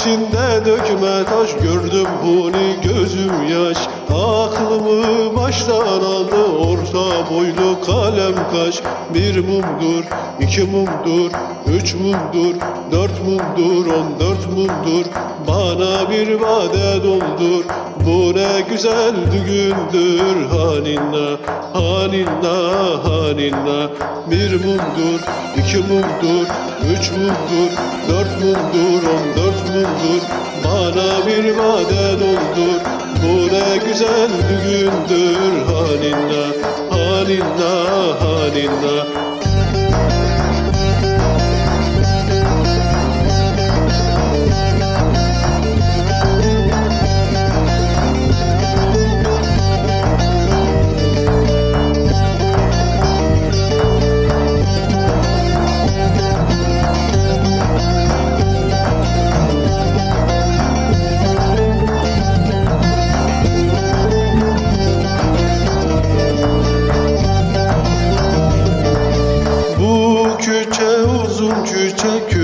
içinde dökme taş Gördüm huni gözüm yaş. Aklımı baştan aldı Orta boylu kalem kaş Bir mumdur, iki mumdur Üç mumdur, dört mumdur On dört mumdur. Bana bir vade doldur. Bu ne güzel düğündür. Haninna, haninna, haninna. Bir mumdur, iki mumdur Üç mumdur, dört mumdur On dört mumdur. Bana bir vade doldur. Bu ne güzel düğündür. Haninna, haninna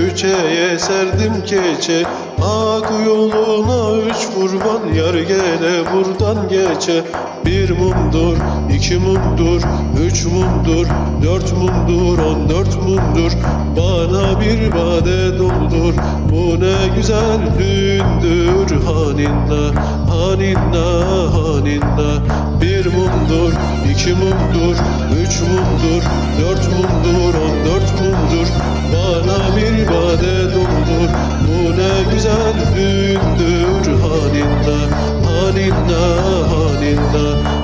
küçe küçeye serdim keçe. Ak yoluna üç kurban yar gele buradan geçe. Bir mumdur, iki mumdur, üç mumdur, dört mumdur, on dört mumdur. Bana bir bade doldur, bu ne güzel düğündür Haninna, haninna, haninna. Bir mumdur, iki mumdur, üç mumdur, dört mumdur, güzel gündür halinna halinna halinna.